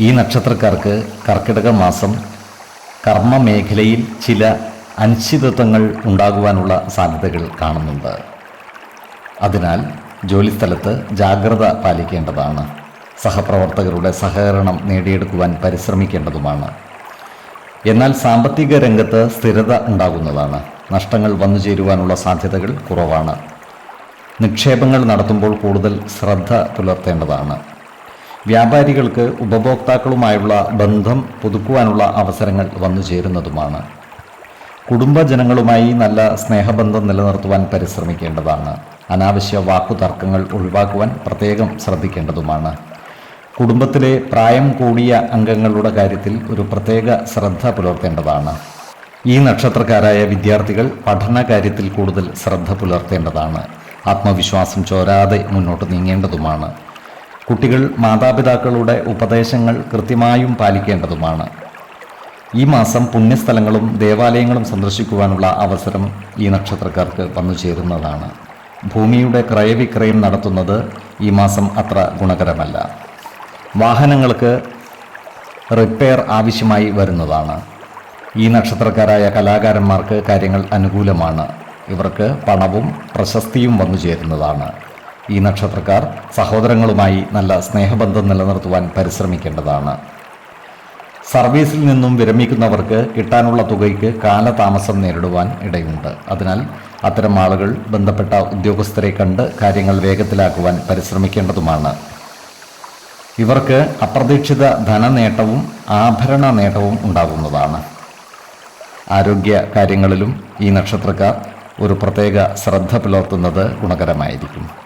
ഈ നക്ഷത്രക്കാർക്ക് കർക്കിടക മാസം കർമ്മ മേഖലയിൽ ചില അനിശ്ചിതത്വങ്ങൾ ഉണ്ടാകുവാനുള്ള സാധ്യതകൾ കാണുന്നുണ്ട്. അതിനാൽ ജോലിസ്ഥലത്ത് ജാഗ്രത പാലിക്കേണ്ടതാണ്. സഹപ്രവർത്തകരുടെ സഹകരണം നേടിയെടുക്കുവാൻ പരിശ്രമിക്കേണ്ടതുമാണ്. എന്നാൽ സാമ്പത്തിക രംഗത്ത് സ്ഥിരത ഉണ്ടാകുന്നതാണ്. നഷ്ടങ്ങൾ വന്നു ചേരുവാനുള്ള സാധ്യതകൾ കുറവാണ്. നിക്ഷേപങ്ങൾ നടത്തുമ്പോൾ കൂടുതൽ ശ്രദ്ധ പുലർത്തേണ്ടതാണ്. വ്യാപാരികൾക്ക് ഉപഭോക്താക്കളുമായുള്ള ബന്ധം പുതുക്കുവാനുള്ള അവസരങ്ങൾ വന്നു ചേരുന്നതുമാണ്. കുടുംബജനങ്ങളുമായി നല്ല സ്നേഹബന്ധം നിലനിർത്തുവാൻ പരിശ്രമിക്കേണ്ടതാണ്. അനാവശ്യ വാക്കുതർക്കങ്ങൾ ഒഴിവാക്കുവാൻ പ്രത്യേകം ശ്രദ്ധിക്കേണ്ടതുമാണ്. കുടുംബത്തിലെ പ്രായം കൂടിയ അംഗങ്ങളുടെ കാര്യത്തിൽ ഒരു പ്രത്യേക ശ്രദ്ധ പുലർത്തേണ്ടതാണ്. ഈ നക്ഷത്രക്കാരായ വിദ്യാർത്ഥികൾ പഠന കാര്യത്തിൽ കൂടുതൽ ശ്രദ്ധ പുലർത്തേണ്ടതാണ്. ആത്മവിശ്വാസം ചോരാതെ മുന്നോട്ട് നീങ്ങേണ്ടതുമാണ്. കുട്ടികൾ മാതാപിതാക്കളുടെ ഉപദേശങ്ങൾ കൃത്യമായും പാലിക്കേണ്ടതുമാണ്. ഈ മാസം പുണ്യസ്ഥലങ്ങളും ദേവാലയങ്ങളും സന്ദർശിക്കുവാനുള്ള അവസരം ഈ നക്ഷത്രക്കാർക്ക് വന്നു ചേരുന്നതാണ്. ഭൂമിയുടെ ക്രയവിക്രയം നടത്തുന്നത് ഈ മാസം അത്ര ഗുണകരമല്ല. വാഹനങ്ങൾക്ക് റിപ്പയർ ആവശ്യമായി വരുന്നതാണ്. ഈ നക്ഷത്രക്കാരായ കലാകാരന്മാർക്ക് കാര്യങ്ങൾ അനുകൂലമാണ്. ഇവർക്ക് പണവും പ്രശസ്തിയും വന്നു ചേരുന്നതാണ്. ഈ നക്ഷത്രക്കാർ സഹോദരങ്ങളുമായി നല്ല സ്നേഹബന്ധം നിലനിർത്തുവാൻ പരിശ്രമിക്കേണ്ടതാണ്. സർവീസിൽ നിന്നും വിരമിക്കുന്നവർക്ക് കിട്ടാനുള്ള തുകയ്ക്ക് കാലതാമസം നേരിടുവാൻ ഇടയുണ്ട്. അതിനാൽ അത്തരം ആളുകൾ ബന്ധപ്പെട്ട ഉദ്യോഗസ്ഥരെ കണ്ട് കാര്യങ്ങൾ വേഗത്തിലാക്കുവാൻ പരിശ്രമിക്കേണ്ടതുമാണ്. ഇവർക്ക് അപ്രതീക്ഷിത ധനനേട്ടവും ആഭരണ നേട്ടവും ഉണ്ടാകുന്നതാണ്. ആരോഗ്യ കാര്യങ്ങളിലും ഈ നക്ഷത്രക്കാർ ഒരു പ്രത്യേക ശ്രദ്ധ പുലർത്തുന്നത് ഗുണകരമായിരിക്കും.